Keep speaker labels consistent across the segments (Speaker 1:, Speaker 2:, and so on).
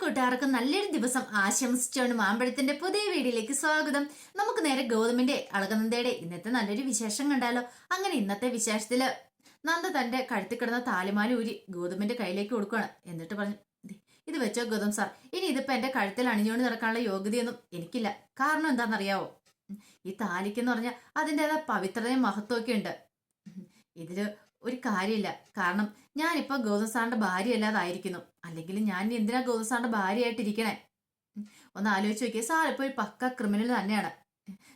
Speaker 1: കൂട്ടുകാർക്കും നല്ലൊരു ദിവസം ആശംസിച്ചാണ് മാമ്പഴത്തിന്റെ പുതിയ വീഡിയോയിലേക്ക് സ്വാഗതം. നമുക്ക് നേരെ ഗൗതമിന്റെ അളകനന്ദയുടെ ഇന്നത്തെ നല്ലൊരു വിശേഷം കണ്ടാലോ? അങ്ങനെ ഇന്നത്തെ വിശേഷത്തിൽ നന്ദ തന്റെ കഴുത്തിൽ കിടന്ന താലിമാല ഊരി ഗൗതമിന്റെ കയ്യിലേക്ക് കൊടുക്കുകയാണ്. എന്നിട്ട് പറഞ്ഞു ഇത് വെച്ചോ ഗൗതം സാർ. ഇനി ഇതിപ്പോ എന്റെ കഴുത്തിൽ അണിഞ്ഞുകൊണ്ട് നടക്കാനുള്ള യോഗ്യതയൊന്നും എനിക്കില്ല. കാരണം എന്താണെന്നറിയാവോ? ഈ താലിക്കെന്ന് പറഞ്ഞാൽ അതിന്റെതായ പവിത്രതയും മഹത്വമൊക്കെ ഉണ്ട്. ഇതിൽ ഒരു കാര്യമില്ല. കാരണം ഞാനിപ്പോ ഗൗതം സാറിന്റെ ഭാര്യ അല്ലാതായിരിക്കുന്നു അല്ലെങ്കിൽ ഞാൻ എന്തിനാ ഗൗതം ഭാര്യയായിട്ടിരിക്കണേ? ഒന്ന് ആലോചിച്ച് നോക്കിയേ. സാർ ഇപ്പോൾ ഒരു പക്ക ക്രിമിനൽ തന്നെയാണ്.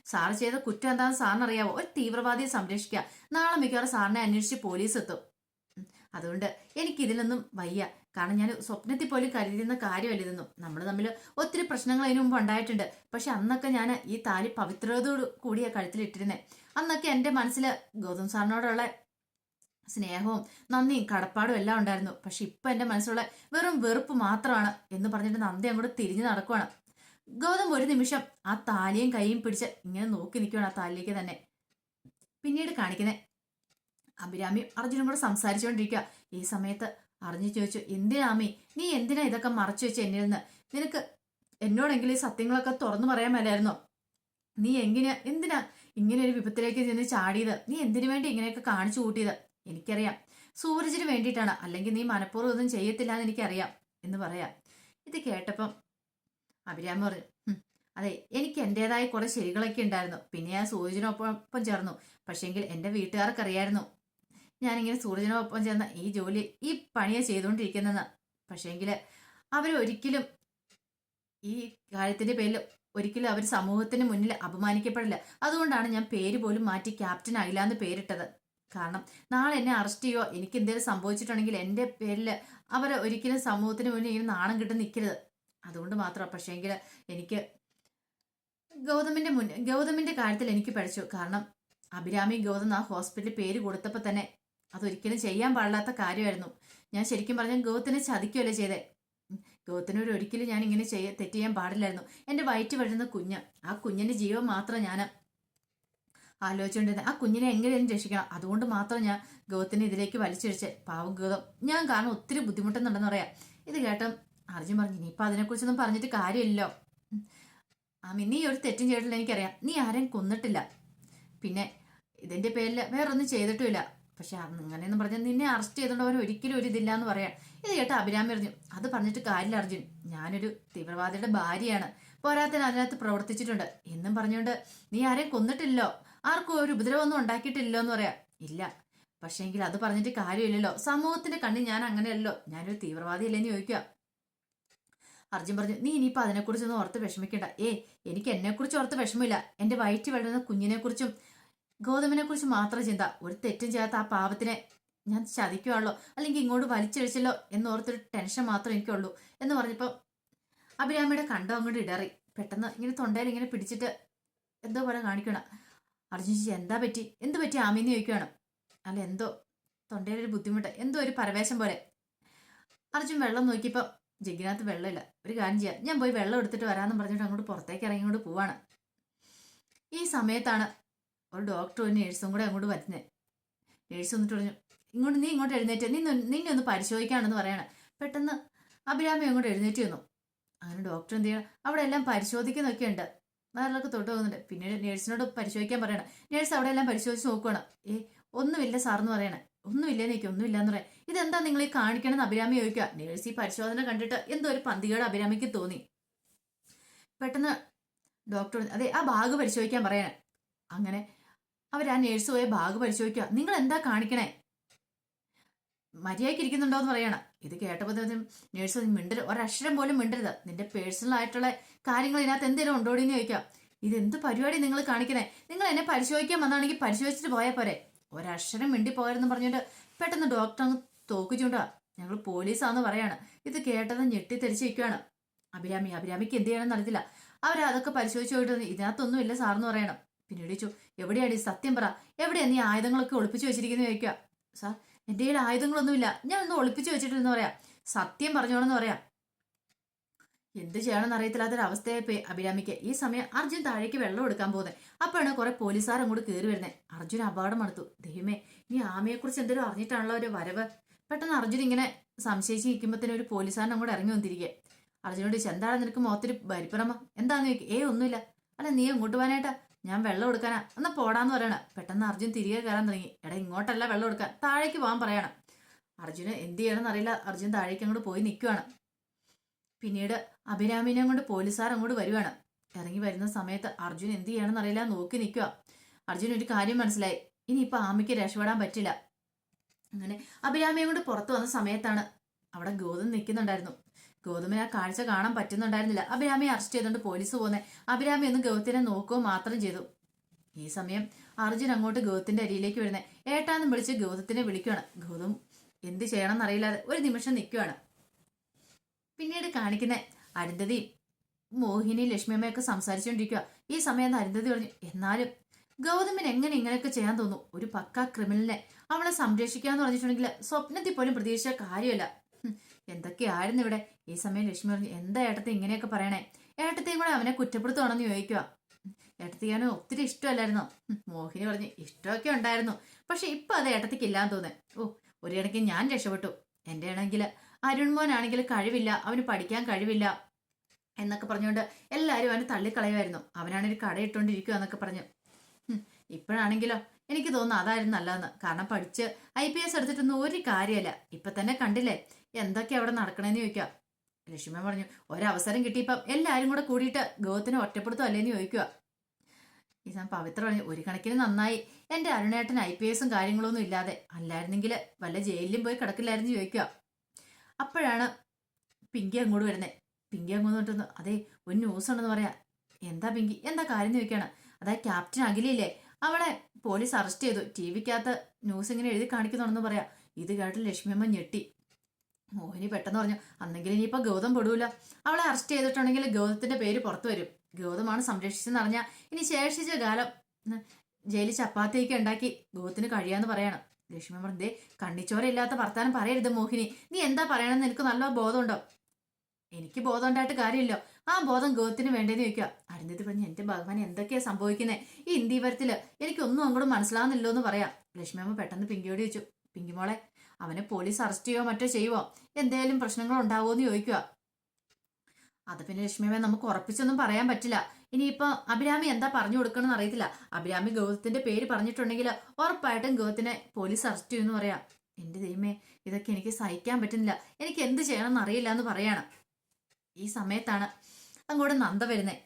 Speaker 1: സാർ ചെയ്ത കുറ്റം എന്താണെന്ന് സാറിന് അറിയാവോ ഒരു തീവ്രവാദിയെ സംരക്ഷിക്കുക. നാളെ മിക്കവാറും സാറിനെ അന്വേഷിച്ച് പോലീസ് എത്തും. അതുകൊണ്ട് എനിക്ക് ഇതിലൊന്നും വയ്യ. കാരണം ഞാൻ സ്വപ്നത്തിൽ പോലും കരുതിയിരുന്ന കാര്യമല്ല ഇതൊന്നും. നമ്മൾ തമ്മിൽ ഒത്തിരി പ്രശ്നങ്ങൾ അതിനു മുമ്പ് ഉണ്ടായിട്ടുണ്ട്. പക്ഷെ അന്നൊക്കെ ഞാൻ ഈ താലി പവിത്രതയോട് കൂടിയ കഴുത്തിലിട്ടിരുന്നേ. അന്നൊക്കെ എന്റെ മനസ്സിൽ ഗൗതം സാറിനോടുള്ള സ്നേഹവും നന്ദിയും കടപ്പാടും എല്ലാം ഉണ്ടായിരുന്നു. പക്ഷെ ഇപ്പൊ എന്റെ മനസ്സിലുള്ള വെറും വെറുപ്പ് മാത്രമാണ് എന്ന് പറഞ്ഞിട്ട് നന്ദി അങ്ങോട്ട് തിരിഞ്ഞു നടക്കുവാണ്. ഗൗതം ഒരു നിമിഷം ആ താലിയും കൈയും പിടിച്ച് ഇങ്ങനെ നോക്കി നിൽക്കുകയാണ് ആ താലിലേക്ക് തന്നെ. പിന്നീട് കാണിക്കുന്നത് അഭിരാമിയും അർജുനും കൂടെ സംസാരിച്ചുകൊണ്ടിരിക്കുക. ഈ സമയത്ത് അറിഞ്ഞു ചോദിച്ചു എന്തിനാമി നീ എന്തിനാ ഇതൊക്കെ മറച്ചു വെച്ച് എന്നിൽ നിന്ന്? നിനക്ക് എന്നോടെങ്കിലും ഈ സത്യങ്ങളൊക്കെ തുറന്നു പറയാൻ മേലായിരുന്നോ? നീ എങ്ങനെയാ എന്തിനാ ഇങ്ങനെ ഒരു വിപത്തിലേക്ക് ചെന്ന് ചാടിയത്? നീ എന്തിനു വേണ്ടി ഇങ്ങനെയൊക്കെ കാണിച്ചു കൂട്ടിയത്? എനിക്കറിയാം. സൂരജിന് വേണ്ടിയിട്ടാണ്. അല്ലെങ്കിൽ നീ മനഃപൂർവം ഒന്നും ചെയ്യത്തില്ല എന്ന് എനിക്കറിയാം എന്ന് പറയാം. ഇത് കേട്ടപ്പം അഭിരാമ പറഞ്ഞു അതെ എനിക്ക് എന്റെതായ കുറെ ശരികളൊക്കെ ഉണ്ടായിരുന്നു. പിന്നെ ഞാൻ സൂരജിനൊപ്പം ചേർന്നു. പക്ഷേങ്കിൽ എന്റെ വീട്ടുകാർക്കറിയായിരുന്നു. ഞാനിങ്ങനെ സൂരജിനൊപ്പം ചേർന്ന ഈ ജോലി ഈ പണിയാണ് ചെയ്തുകൊണ്ടിരിക്കുന്നതെന്ന്. പക്ഷേങ്കിൽ അവരൊരിക്കലും ഈ കാര്യത്തിന്റെ പേരിൽ ഒരിക്കലും അവർ സമൂഹത്തിന് മുന്നിൽ അപമാനിക്കപ്പെടില്ല. അതുകൊണ്ടാണ് ഞാൻ പേര് പോലും മാറ്റി ക്യാപ്റ്റൻ അഖില എന്ന് പേരിട്ടത്. കാരണം നാളെ എന്നെ അറസ്റ്റ് ചെയ്യോ? എനിക്ക് എന്തെങ്കിലും സംഭവിച്ചിട്ടുണ്ടെങ്കിൽ എന്റെ പേരിൽ അവർ ഒരിക്കലും സമൂഹത്തിന് മുന്നിൽ ഇങ്ങനെ നാണം കിട്ടി നിൽക്കരുത് അതുകൊണ്ട് മാത്രം പക്ഷേങ്കിൽ എനിക്ക് ഗൗതമിന്റെ മുൻ ഗൗതമിന്റെ കാര്യത്തിൽ എനിക്ക് പഠിച്ചു. കാരണം അഭിരാമി ഗൗതം ആ ഹോസ്പിറ്റലിൽ പേര് കൊടുത്തപ്പോൾ തന്നെ അതൊരിക്കലും ചെയ്യാൻ പാടില്ലാത്ത കാര്യമായിരുന്നു. ഞാൻ ശരിക്കും പറഞ്ഞാൽ ഗൗതത്തിനെ ചതിക്കുകയല്ലേ ചെയ്തേ? ഗൗതത്തിനോട് ഒരിക്കലും ഞാൻ ഇങ്ങനെ ചെയ്യ തെറ്റ് ചെയ്യാൻ പാടില്ലായിരുന്നു. എന്റെ വയറ്റ് വരുന്ന കുഞ്ഞ് ആ കുഞ്ഞിന്റെ ജീവൻ മാത്രം ഞാൻ ആലോചിച്ചുകൊണ്ടിരുന്നത് ആ കുഞ്ഞിനെ എങ്ങനെയും രക്ഷിക്കണം. അതുകൊണ്ട് മാത്രം ഞാൻ ഗൗതത്തിനെ ഇതിലേക്ക് വലിച്ചിഴിച്ച് പാവം ഗൗതം. ഞാൻ കാരണം ഒത്തിരി ബുദ്ധിമുട്ടുന്നുണ്ടെന്ന് പറയാം. ഇത് കേട്ട അർജുൻ പറഞ്ഞു ഇനിയിപ്പോൾ അതിനെക്കുറിച്ചൊന്നും പറഞ്ഞിട്ട് കാര്യമില്ലല്ലോ. ആ ആമി നീ ഒരു തെറ്റും ചെയ്തിട്ടില്ല എനിക്കറിയാം. നീ ആരെയും കൊന്നിട്ടില്ല. പിന്നെ ഇതിന്റെ പേരിൽ വേറൊന്നും ചെയ്തിട്ടുമില്ല. പക്ഷെ അങ്ങനെയെന്ന് പറഞ്ഞാൽ നിന്നെ അറസ്റ്റ് ചെയ്തുകൊണ്ട് അവൻ ഒരിക്കലും ഒരു ഇതില്ല എന്ന് പറയാം. ഇത് കേട്ട് അഭിരാമി പറഞ്ഞു അത് പറഞ്ഞിട്ട് കാര്യമില്ല അർജുൻ. ഞാനൊരു തീവ്രവാദിയുടെ ഭാര്യയാണ്. പോരാത്തിന് അതിനകത്ത് പ്രവർത്തിച്ചിട്ടുണ്ട്. എന്നും പറഞ്ഞുകൊണ്ട് നീ ആരെയും കൊന്നിട്ടില്ലോ ആർക്കും ഒരു ഉപദ്രവമൊന്നും ഉണ്ടാക്കിയിട്ടില്ലോ എന്ന് പറയാം. ഇല്ല. പക്ഷേങ്കിൽ അത് പറഞ്ഞിട്ട് കാര്യമില്ലല്ലോ. സമൂഹത്തിന്റെ കണ്ണിൽ ഞാൻ അങ്ങനെയല്ലോ. ഞാനൊരു തീവ്രവാദിയല്ലേന്ന് ചോദിക്കുക. അർജുൻ പറഞ്ഞു നീ ഇനിയിപ്പോ അതിനെക്കുറിച്ചൊന്നും ഓർത്ത് വിഷമിക്കണ്ട. ഏ എനിക്ക് എന്നെക്കുറിച്ച് ഓർത്ത് വിഷമില്ല എന്റെ വയറ്റ് വളരുന്ന കുഞ്ഞിനെക്കുറിച്ചും കുറിച്ചും മാത്രം ചിന്ത. ഒരു തെറ്റും ചെയ്യാത്ത ആ പാപത്തിനെ ഞാൻ ചതിക്കുവാണല്ലോ. അല്ലെങ്കിൽ ഇങ്ങോട്ട് വലിച്ചഴിച്ചല്ലോ എന്നോർത്തൊരു ടെൻഷൻ മാത്രമേ എനിക്കുള്ളൂ. എന്ന് പറഞ്ഞപ്പോൾ അഭിരാമിയുടെ കണ്ടോ അങ്ങോട്ട് ഇടറി. പെട്ടെന്ന് ഇങ്ങനെ തൊണ്ടയിൽ ഇങ്ങനെ പിടിച്ചിട്ട് എന്തോ പോലെ കാണിക്കണം അർജുൻ ചേച്ചി എന്താ പറ്റി? എന്ത് പറ്റി ആമീന്ന് ചോദിക്കുകയാണ് അല്ല എന്തോ തൊണ്ടയിൽ ഒരു ബുദ്ധിമുട്ട് എന്തോ ഒരു പരവേശം പോലെ. അർജുൻ വെള്ളം നോക്കിയപ്പോൾ ജഗ്ഗിനകത്ത് വെള്ളമില്ല. ഒരു കാര്യം ചെയ്യാം. ഞാൻ പോയി വെള്ളം എടുത്തിട്ട് വരാമെന്ന് പറഞ്ഞിട്ട് അങ്ങോട്ട് പുറത്തേക്ക് ഇറങ്ങിക്കൊണ്ട് പോവാണ്. ഈ സമയത്താണ് ഒരു ഡോക്ടറും ഒരു നേഴ്സും കൂടെ അങ്ങോട്ട് വരുന്നത് നേഴ്സ് വന്നിട്ട് പറഞ്ഞു ഇങ്ങോട്ട് നീ ഇങ്ങോട്ട് എഴുന്നേറ്റ് നീ നിന്നെ ഒന്ന് പരിശോധിക്കാണെന്ന് പറയണം. പെട്ടെന്ന് അഭിരാമി അങ്ങോട്ട് എഴുന്നേറ്റ് വന്നു. അങ്ങനെ ഡോക്ടർ എന്ത് ചെയ്യണം? അവിടെ എല്ലാം പരിശോധിക്കുന്നൊക്കെ ഉണ്ട് വേറെയൊക്കെ തൊട്ട് പോകുന്നുണ്ട്. പിന്നീട് നേഴ്സിനോട് പരിശോധിക്കാൻ പറയണം. നേഴ്സ് അവിടെ എല്ലാം പരിശോധിച്ച് നോക്കുകയാണ് ഏ ഒന്നുമില്ല സാറെന്ന് പറയണേ. ഒന്നുമില്ല എനിക്ക് ഒന്നുമില്ല എന്ന് പറയാം ഇതെന്താ നിങ്ങൾ ഈ കാണിക്കണമെന്ന് അഭിരാമി ചോദിക്കുക നേഴ്സ് ഈ പരിശോധന കണ്ടിട്ട് എന്തോ ഒരു പന്തികേട് അഭിരാമിക്ക് തോന്നി. പെട്ടെന്ന് ഡോക്ടർ അതെ ആ ബാഗ് പരിശോധിക്കാൻ പറയണേ. അങ്ങനെ അവർ ആ നേഴ്സ് പോയ ബാഗ് പരിശോധിക്കുക നിങ്ങൾ എന്താ കാണിക്കണേ? മര്യാദയ്ക്ക് ഇരിക്കുന്നുണ്ടോ എന്ന് പറയണം ഇത് കേട്ടപ്പോൾ നേഴ്സ് മിണ്ടരുത് ഒരക്ഷരം പോലും മിണ്ടരുത്. നിന്റെ പേഴ്സണൽ ആയിട്ടുള്ള കാര്യങ്ങൾ ഇതിനകത്ത് എന്തെങ്കിലും ഉണ്ടോടി എന്ന് ചോദിക്കാം. ഇത് എന്ത് പരിപാടി നിങ്ങൾ കാണിക്കണേ? നിങ്ങൾ എന്നെ പരിശോധിക്കാൻ വന്നാണെങ്കിൽ പരിശോധിച്ചിട്ട് പോയാൽ പോരെ. ഒരക്ഷരം മിണ്ടി പോയെന്ന് പറഞ്ഞിട്ട് പെട്ടെന്ന് ഡോക്ടർ അങ്ങ് തോക്കിച്ചുണ്ടാ ചൂണ്ടാ ഞങ്ങൾ പോലീസാന്ന് പറയാണ്. ഇത് കേട്ടത് ഞെട്ടിത്തെരിച്ചിരിക്കുകയാണ് അഭിരാമി അഭിരാമിക്ക് എന്ത് ചെയ്യണമെന്ന് അറിയത്തില്ല. അവരതൊക്കെ പരിശോധിച്ചു പോയിട്ട് ഇതിനകത്തൊന്നും ഇല്ല സാറെന്ന് പറയണം. പിന്നീട് ചോദിച്ചു എവിടെയാണ് ഈ സത്യം പറ. എവിടെയാണ് നീ ആയുധങ്ങളൊക്കെ ഒളിപ്പിച്ചു വെച്ചിരിക്കുന്നത് ചോദിക്കുക. സാർ എന്റെ കയ്യിൽ ആയുധങ്ങളൊന്നുമില്ല ഞാൻ ഒന്ന് ഒളിപ്പിച്ചു വെച്ചിട്ടില്ലെന്ന് പറയാം. സത്യം പറഞ്ഞോളെന്ന് പറയാം. എന്ത് ചെയ്യണമെന്ന് അറിയത്തില്ലാത്തൊരു അവസ്ഥയെ അഭിരാമിക്ക്. ഈ സമയം അർജുൻ താഴേക്ക് വെള്ളം എടുക്കാൻ പോകുന്നത് അപ്പോഴാണ് കുറെ പോലീസുകാർ അങ്ങോട്ട് കയറി വരുന്നത് അർജുൻ അപകടം എടുത്തു ദൈവമേ ഇനി ആമയെക്കുറിച്ച് എന്തെങ്കിലും അറിഞ്ഞിട്ടാണല്ലോ ഒരു വരവ്? പെട്ടെന്ന് അർജുൻ ഇങ്ങനെ സംശയിച്ച് നിൽക്കുമ്പോഴത്തേനും ഒരു പോലീസുകാരൻ അങ്ങോട്ട് ഇറങ്ങി വന്നിരിക്കുക അർജുനോട് എന്താണ് നിനക്ക് മുഖത്തൊരു ഭരിപ്പുറമ എന്താന്ന് ചോദിക്കും? ഏ ഒന്നുമില്ല. അല്ല നീ അങ്ങോട്ട് പോകാനായിട്ടാ? ഞാൻ വെള്ളം എടുക്കാനാ. എന്നാ പോടാന്ന് പറയണ. പെട്ടെന്ന് അർജുൻ തിരികെ കയറാൻ തുടങ്ങി. എടാ ഇങ്ങോട്ടല്ല വെള്ളം എടുക്കാൻ. താഴേക്ക് പോകാൻ പറയണം. അർജുന് എന്ത് ചെയ്യണമെന്ന് അറിയില്ല. അർജുൻ താഴേക്ക് അങ്ങോട്ട് പോയി നിൽക്കുവാണ് പിന്നീട് അഭിരാമിനെ കൊണ്ട് പോലീസുകാർ അങ്ങോട്ട് വരുവാണ്. ഇറങ്ങി വരുന്ന സമയത്ത് അർജുൻ എന്ത് ചെയ്യണമെന്ന് അറിയില്ല. നോക്കി നിൽക്കുക അർജുൻ ഒരു കാര്യം മനസ്സിലായി. ഇനിയിപ്പോൾ ആമിക്ക് രക്ഷപ്പെടാൻ പറ്റില്ല. അങ്ങനെ അഭിരാമിയെ കൊണ്ട് പുറത്തു വന്ന സമയത്താണ് അവിടെ ഗോതം നിൽക്കുന്നുണ്ടായിരുന്നു ഗൗതമിന് ആ കാഴ്ച കാണാൻ പറ്റുന്നുണ്ടായിരുന്നില്ല. അഭിരാമിയെ അറസ്റ്റ് ചെയ്തുകൊണ്ട് പോലീസ് പോന്നെ. അഭിരാമി ഒന്ന് ഗൗതത്തിനെ നോക്കുക മാത്രം ചെയ്തു. ഈ സമയം അർജുൻ അങ്ങോട്ട് ഗൗതത്തിന്റെ അരിയിലേക്ക് വരുന്നത് ഏട്ടാന്ന് വിളിച്ച് ഗൗതത്തിനെ വിളിക്കുകയാണ് ഗൗതം എന്ത് ചെയ്യണം എന്നറിയില്ലാതെ ഒരു നിമിഷം നിൽക്കുകയാണ് പിന്നീട് കാണിക്കുന്ന അരുന്ധതി മോഹിനി ലക്ഷ്മിയമ്മയൊക്കെ സംസാരിച്ചുകൊണ്ടിരിക്കുക ഈ സമയം അരുന്ധതി പറഞ്ഞു എന്നാലും ഗൗതമിന് എങ്ങനെ ഇങ്ങനെയൊക്കെ ചെയ്യാൻ തോന്നും? ഒരു പക്ക ക്രിമിനലിനെ അവളെ സംരക്ഷിക്കാന്ന് പറഞ്ഞിട്ടുണ്ടെങ്കിൽ സ്വപ്നത്തിൽ പോലും പ്രതീക്ഷിച്ച കാര്യമല്ല. എന്തൊക്കെയായിരുന്നു ഇവിടെ? ഈ സമയം ലക്ഷ്മി പറഞ്ഞു എന്താ ഏട്ടത്തെ ഇങ്ങനെയൊക്കെ പറയണേ? ഏട്ടത്തെയും കൂടെ അവനെ കുറ്റപ്പെടുത്തുവാണെന്ന് ചോദിക്കുക ഏട്ടത്തിക്കാനും ഒത്തിരി ഇഷ്ടമല്ലായിരുന്നു. മോഹിനി പറഞ്ഞു ഇഷ്ടമൊക്കെ ഉണ്ടായിരുന്നു. പക്ഷെ ഇപ്പൊ അത് ഏട്ടത്തിക്ക് ഇല്ലാന്ന് തോന്നേ ഓ ഒരു ഇടയ്ക്ക് ഞാൻ രക്ഷപ്പെട്ടു. എന്റെ ആണെങ്കിൽ അരുൺമോനാണെങ്കിൽ കഴിവില്ല അവന് പഠിക്കാൻ കഴിവില്ല. എന്നൊക്കെ പറഞ്ഞുകൊണ്ട് എല്ലാവരും അവനെ തള്ളിക്കളയുമായിരുന്നു. അവനാണൊരു കട ഇട്ടുകൊണ്ടിരിക്കുക എന്നൊക്കെ പറഞ്ഞു. ഇപ്പോഴാണെങ്കിലോ എനിക്ക് തോന്നുന്നു അതായിരുന്നു നല്ലതെന്ന്. കാരണം പഠിച്ച് ഐ പി എസ് എടുത്തിട്ടൊന്നും ഒരു കാര്യമല്ല. ഇപ്പൊ തന്നെ കണ്ടില്ലേ എന്തൊക്കെ അവിടെ നടക്കണേന്ന് ചോദിക്കുക ലക്ഷ്മി പറഞ്ഞു ഒരവസരം കിട്ടിയപ്പം എല്ലാവരും കൂടെ കൂടിയിട്ട് ഗോവത്തിനെ ഒറ്റപ്പെടുത്തും അല്ലേന്ന് ചോദിക്കുക ഈ പവിത്ര പറഞ്ഞു ഒരു കണക്കിന് നന്നായി. എന്റെ അരുണേട്ടൻ ഐ പി എസും കാര്യങ്ങളൊന്നും ഇല്ലാതെ അല്ലായിരുന്നെങ്കിൽ വല്ല ജയിലിലും പോയി കിടക്കില്ലായിരുന്നു ചോദിക്കുക അപ്പോഴാണ് പിങ്കി അങ്ങോട്ട് വരുന്നത് പിങ്കി അങ്ങോട്ട് വന്നിട്ട് അതെ ഒരു ന്യൂസ് ഉണ്ടെന്ന് പറയാ. എന്താ പിങ്കി? എന്താ കാര്യം? ചോദിക്കാണ് അതായത് ക്യാപ്റ്റൻ അഖിലില്ലേ. അവളെ പോലീസ് അറസ്റ്റ് ചെയ്തു. ടി വിക്കകത്ത് ന്യൂസ് ഇങ്ങനെ എഴുതി കാണിക്കുന്നുണ്ടെന്ന് പറയാം. ഇത് കേട്ട് ലക്ഷ്മിയമ്മ ഞെട്ടി. മോഹിനി പെട്ടെന്ന് പറഞ്ഞു അന്നെങ്കിലും ഇനിയിപ്പൊ ഗൗതം പെടൂല. അവളെ അറസ്റ്റ് ചെയ്തിട്ടുണ്ടെങ്കിൽ ഗൗതത്തിന്റെ പേര് പുറത്തു വരും. ഗൗതമാണ് സംരക്ഷിച്ചെന്ന് അറിഞ്ഞാൽ ഇനി ശേഷിച്ച കാലം ജയിലിൽ ചപ്പാത്തിയൊക്കെ ഉണ്ടാക്കി ഗൗതത്തിന് കഴിയാന്ന് പറയണം. ലക്ഷ്മി പറഞ്ഞു ദേ കണ്ണിച്ചോര ഇല്ലാത്ത വർത്താനം പറയരുത് മോഹിനി. നീ എന്താ പറയണമെന്ന് എനിക്ക് നല്ല ബോധമുണ്ടോ? എനിക്ക് ബോധം ഉണ്ടായിട്ട് കാര്യമില്ലോ. ആ ബോധം ഗൗതത്തിന് വേണ്ടേന്ന് ചോദിക്കുക. അരുന്ധതി പറഞ്ഞു എന്റെ ഭഗവാൻ എന്തൊക്കെയാ സംഭവിക്കുന്നത് ഈ ഇന്ത്യവരത്തിൽ എനിക്കൊന്നും അങ്ങോട്ട് മനസ്സിലാവുന്നില്ലോ എന്ന് പറയാം. ലക്ഷ്മിയമ്മ പെട്ടെന്ന് പിങ്കിയോട് ചോദിച്ചു പിങ്കി മോളെ അവനെ പോലീസ് അറസ്റ്റ് ചെയ്യുവോ മറ്റോ ചെയ്യുവോ? എന്തേലും പ്രശ്നങ്ങൾ ഉണ്ടാവുമോ എന്ന് ചോദിക്കുക അത് പിന്നെ ലക്ഷ്മിയമ്മ നമുക്ക് ഉറപ്പിച്ചൊന്നും പറയാൻ പറ്റില്ല. ഇനിയിപ്പോ അഭിരാമി എന്താ പറഞ്ഞു കൊടുക്കണമെന്ന് അറിയത്തില്ല. അഭിരാമി ഗൗതത്തിന്റെ പേര് പറഞ്ഞിട്ടുണ്ടെങ്കിൽ ഉറപ്പായിട്ടും ഗൗതത്തിനെ പോലീസ് അറസ്റ്റ് ചെയ്യുമെന്ന് പറയാം. എന്റെ ദൈവമേ ഇതൊക്കെ എനിക്ക് സഹിക്കാൻ പറ്റുന്നില്ല. എനിക്ക് എന്ത് ചെയ്യണമെന്ന് അറിയില്ല എന്ന് പറയാണ്. ഈ സമയത്താണ് അങ്ങോട്ട് നന്ദ വരുന്നേ.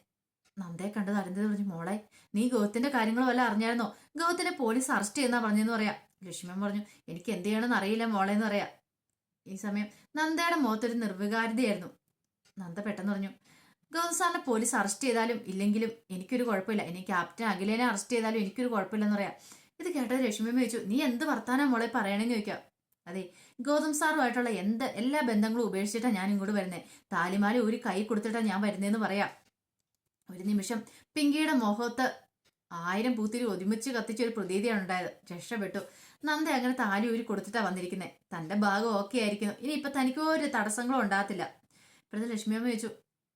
Speaker 1: നന്ദയെ കണ്ടത് അരുന്നത് പറഞ്ഞു മോളെ നീ ഗൗതത്തിന്റെ കാര്യങ്ങൾ വല്ല അറിഞ്ഞായിരുന്നോ? ഗൗതത്തിനെ പോലീസ് അറസ്റ്റ് ചെയ്യുന്ന പറഞ്ഞെന്ന് പറയാം. ലക്ഷ്മൺ പറഞ്ഞു എനിക്ക് എന്ത് ചെയ്യണമെന്ന് അറിയില്ല മോളെ എന്ന് പറയാം. ഈ സമയം നന്ദയുടെ മുഖത്തൊരു നിർവികാരിതയായിരുന്നു. നന്ദ പെട്ടെന്ന് പറഞ്ഞു ഗൗതം സാറിനെ പോലീസ് അറസ്റ്റ് ചെയ്താലും ഇല്ലെങ്കിലും എനിക്കൊരു കുഴപ്പമില്ല. ഇനി ക്യാപ്റ്റൻ അഖിലേനെ അറസ്റ്റ് ചെയ്താലും എനിക്കൊരു കുഴപ്പമില്ലെന്ന് പറയാം. ഇത് കേട്ടത് ലക്ഷ്മി ചോദിച്ചു നീ എന്ത് വർത്താനാ മോളെ പറയണമെന്ന് ചോദിക്കാം? അതെ ഗൗതം സാറുമായിട്ടുള്ള എന്ത് എല്ലാ ബന്ധങ്ങളും ഉപേക്ഷിച്ചിട്ടാണ് ഞാൻ ഇങ്ങോട്ട് വരുന്നത് താലിമാല ഒരു കൈ കൊടുത്തിട്ടാണ് ഞാൻ വരുന്നതെന്ന് പറയാം. ഒരു നിമിഷം പിങ്കിയുടെ മുഖത്ത് ആയിരം പൂത്തിരി ഒരുമിച്ച് കത്തിച്ച ഒരു പ്രതീതിയാണ് ഉണ്ടായത്. രക്ഷപ്പെട്ടു. നന്ദ അങ്ങനെ താലി ഊരി കൊടുത്തിട്ടാ വന്നിരിക്കുന്നത് തന്റെ ഭാഗം ഓക്കെ ആയിരിക്കുന്നു. ഇനി ഇപ്പൊ തനിക്ക് ഒരു തടസ്സങ്ങളും ഉണ്ടാകത്തില്ല. ഇപ്പോഴത്തെ ലക്ഷ്മിയമ്മ ചോദിച്ചു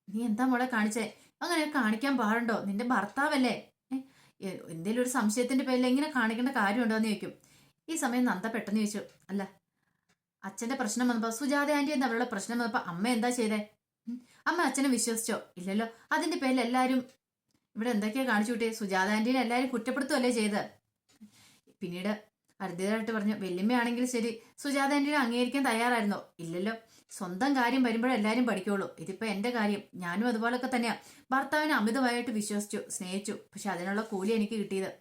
Speaker 1: നീ എന്താ മോളെ കാണിച്ചേ? അങ്ങനെ കാണിക്കാൻ പാടുണ്ടോ? നിന്റെ ഭർത്താവല്ലേ? എന്തെങ്കിലും ഒരു സംശയത്തിന്റെ പേരിൽ എങ്ങനെ കാണിക്കേണ്ട കാര്യമുണ്ടോ എന്ന് ചോദിക്കും. ഈ സമയം നന്ദ പെട്ടെന്ന് ചോദിച്ചു അല്ല അച്ഛന്റെ പ്രശ്നം വന്നപ്പോ സുജാത ആന്റി എന്ന് അവളുടെ പ്രശ്നം വന്നപ്പോ അമ്മ എന്താ ചെയ്തേ? അമ്മ അച്ഛനെ വിശ്വസിച്ചോ? ഇല്ലല്ലോ. അതിന്റെ പേരിൽ എല്ലാരും ഇവിടെ എന്തൊക്കെയാ കാണിച്ചു കൂട്ടി സുജാത ആന്റീനെ എല്ലാരും കുറ്റപ്പെടുത്തുമല്ലേ ചെയ്ത് പിന്നീട് അർദ്ധിതരായിട്ട് പറഞ്ഞു വല്യമ്മയാണെങ്കിൽ ശരി. സുജാത അംഗീകരിക്കാൻ തയ്യാറായിരുന്നോ? ഇല്ലല്ലോ. സ്വന്തം കാര്യം വരുമ്പോഴേ എല്ലാരും പഠിക്കുള്ളൂ. ഇതിപ്പോ എന്റെ കാര്യം. ഞാനും അതുപോലൊക്കെ തന്നെയാ. ഭർത്താവിനെ അമിതമായിട്ട് വിശ്വസിച്ചു സ്നേഹിച്ചു. പക്ഷെ അതിനുള്ള കൂലി എനിക്ക് കിട്ടിയത്.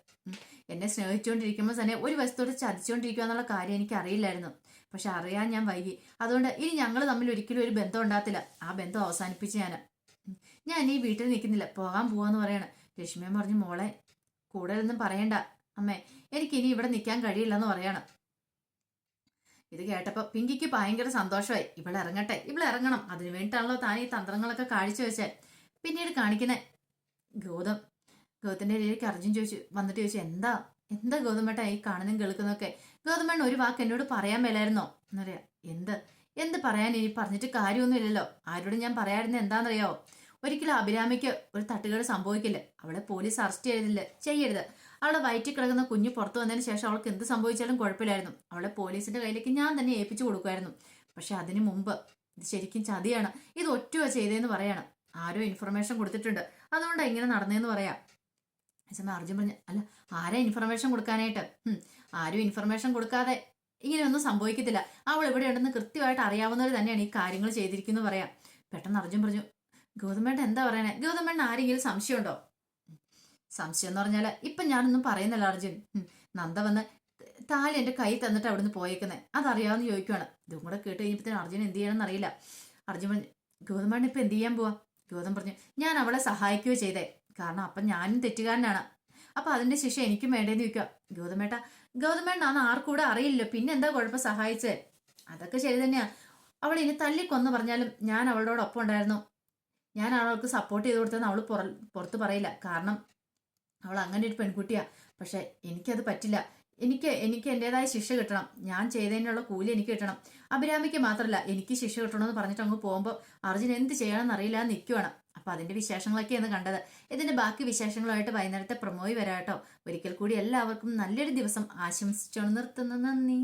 Speaker 1: എന്നെ സ്നേഹിച്ചുകൊണ്ടിരിക്കുമ്പോൾ തന്നെ ഒരു വശത്തോട് ചതിച്ചുകൊണ്ടിരിക്കുക എന്നുള്ള കാര്യം എനിക്ക് അറിയില്ലായിരുന്നു. പക്ഷെ അറിയാൻ ഞാൻ വൈകി. അതുകൊണ്ട് ഇനി ഞങ്ങൾ തമ്മിൽ ഒരിക്കലും ഒരു ബന്ധം ഉണ്ടാകത്തില്ല. ആ ബന്ധം അവസാനിപ്പിച്ച് ഞാൻ. ഞാൻ ഈ വീട്ടിൽ നിൽക്കുന്നില്ല. പോകാൻ പോവാന്ന് പറയാണ്. രശ്മിയൻ പറഞ്ഞു മോളെ കൂടുതലൊന്നും പറയണ്ട. അമ്മേ എനിക്ക് ഇനി ഇവിടെ നിൽക്കാൻ കഴിയില്ലെന്ന് പറയണം. ഇത് കേട്ടപ്പോ പിങ്കിക്ക് ഭയങ്കര സന്തോഷമായി. ഇവിടെ ഇറങ്ങട്ടെ. ഇവിടെ ഇറങ്ങണം. അതിനു വേണ്ടിയിട്ടാണല്ലോ താൻ ഈ തന്ത്രങ്ങളൊക്കെ കാഴ്ചവെച്ചേ പിന്നീട് കാണിക്കുന്ന ഗൗതം ഗൗതത്തിന്റെ ഇടയിലേക്ക് അർജുൻ ചോദിച്ചു വന്നിട്ട് ചോദിച്ചു എന്താ? എന്താ ഗൗതമേട്ട ഈ കാണുന്നതും കേൾക്കുന്നൊക്കെ ഗൗതമേണ്ണ ഒരു വാക്ക് എന്നോട് പറയാൻ മേലായിരുന്നോ? എന്നറിയാം എന്ത്? എന്ത് പറയാൻ ഇനി പറഞ്ഞിട്ട് കാര്യമൊന്നുമില്ലല്ലോ. ആരോടും ഞാൻ പറയാറുണ്ട് എന്താണെന്നറിയാവോ? ഒരിക്കലും അഭിരാമിക്ക് ഒരു തട്ടുകേട് സംഭവിക്കില്ല. അവളെ പോലീസ് അറസ്റ്റ് ചെയ്തില്ല ചെയ്യരുത്. അവളെ വയറ്റിൽ കിടക്കുന്ന കുഞ്ഞ് പുറത്തു വന്നതിന് ശേഷം അവൾക്ക് എന്ത് സംഭവിച്ചാലും കുഴപ്പമില്ലായിരുന്നു. അവളെ പോലീസിന്റെ കയ്യിലേക്ക് ഞാൻ തന്നെ ഏൽപ്പിച്ചു കൊടുക്കുമായിരുന്നു. പക്ഷെ അതിനു മുമ്പ് ഇത് ശരിക്കും ചതിയാണ്. ഇത് ഒറ്റ ചെയ്തേന്ന് പറയണം. ആരോ ഇൻഫർമേഷൻ കൊടുത്തിട്ടുണ്ട്. അതുകൊണ്ടാണ് ഇങ്ങനെ നടന്നതെന്ന് പറയാം. അച്ഛമ്മ അർജുൻ പറഞ്ഞു അല്ല ആരാ ഇൻഫർമേഷൻ കൊടുക്കാനായിട്ട്? ആരും ഇൻഫർമേഷൻ കൊടുക്കാതെ ഇങ്ങനെയൊന്നും സംഭവിക്കത്തില്ല. അവൾ ഇവിടെ ഉണ്ടെന്ന് കൃത്യമായിട്ട് അറിയാവുന്നവർ തന്നെയാണ് ഈ കാര്യങ്ങൾ ചെയ്തിരിക്കുന്നു പറയാം. പെട്ടെന്ന് അർജുൻ പറഞ്ഞു ഗൗതമേട്ടൻ എന്താ പറയണേ? ഗൗതമേട്ടൻ ആരെങ്കിലും സംശയമുണ്ടോ? സംശയം എന്ന് പറഞ്ഞാൽ ഇപ്പൊ ഞാനൊന്നും പറയുന്നില്ല അർജുൻ. നന്ദ വന്ന് താലി എന്റെ കൈ തന്നിട്ട് അവിടുന്ന് പോയേക്കുന്നത് അതറിയാമെന്ന് ചോദിക്കുവാണ്. ഇതും കൂടെ കേട്ട് കഴിഞ്ഞപ്പോഴത്തേന് അർജുൻ എന്ത് ചെയ്യണമെന്ന് അറിയില്ല. അർജുൻ പറഞ്ഞു ഗൗതമേട്ടൻ ഇപ്പൊ എന്ത് ചെയ്യാൻ പോവാ? ഗൗതം പറഞ്ഞു ഞാൻ അവളെ സഹായിക്കുകയോ ചെയ്തേ. കാരണം അപ്പം ഞാനും തെറ്റുകാരനാണ്. അപ്പൊ അതിന്റെ ശിക്ഷ എനിക്കും വേണ്ടേന്ന് ചോദിക്കുക ഗൗതമേട്ട ഗൗതമേട്ടനാന്ന് ആർക്കൂടെ അറിയില്ലല്ലോ. പിന്നെ എന്താ കുഴപ്പം സഹായിച്ചേ? അതൊക്കെ ശരി തന്നെയാ. അവൾ ഇനി തല്ലിക്കൊന്ന് പറഞ്ഞാലും ഞാൻ അവളോടൊപ്പം ഉണ്ടായിരുന്നു. ഞാൻ അവൾക്ക് സപ്പോർട്ട് ചെയ്ത് കൊടുത്തെന്ന് അവൾ പുറ പുറത്ത് പറയില്ല. കാരണം അവൾ അങ്ങനെ ഒരു പെൺകുട്ടിയാ. പക്ഷെ എനിക്കത് പറ്റില്ല. എനിക്ക് എനിക്ക് എന്റെതായ ശിക്ഷ കിട്ടണം. ഞാൻ ചെയ്തതിനുള്ള കൂലി എനിക്ക് കിട്ടണം. അഭിരാമിക്ക് മാത്രമല്ല എനിക്ക് ശിക്ഷ കിട്ടണമെന്ന് പറഞ്ഞിട്ട് അങ്ങ് പോകുമ്പോൾ അർജുൻ എന്ത് ചെയ്യണമെന്ന് അറിയില്ല നിൽക്കുവാണ് അപ്പൊ അതിന്റെ വിശേഷങ്ങളൊക്കെയാണ് കണ്ടത്. ഇതിന്റെ ബാക്കി വിശേഷങ്ങളുമായിട്ട് വൈകുന്നേരത്തെ പ്രമോയി വരാട്ടോ. ഒരിക്കൽ കൂടി എല്ലാവർക്കും നല്ലൊരു ദിവസം ആശംസിച്ചോണ്ട് നിർത്തുന്നു. നന്ദി.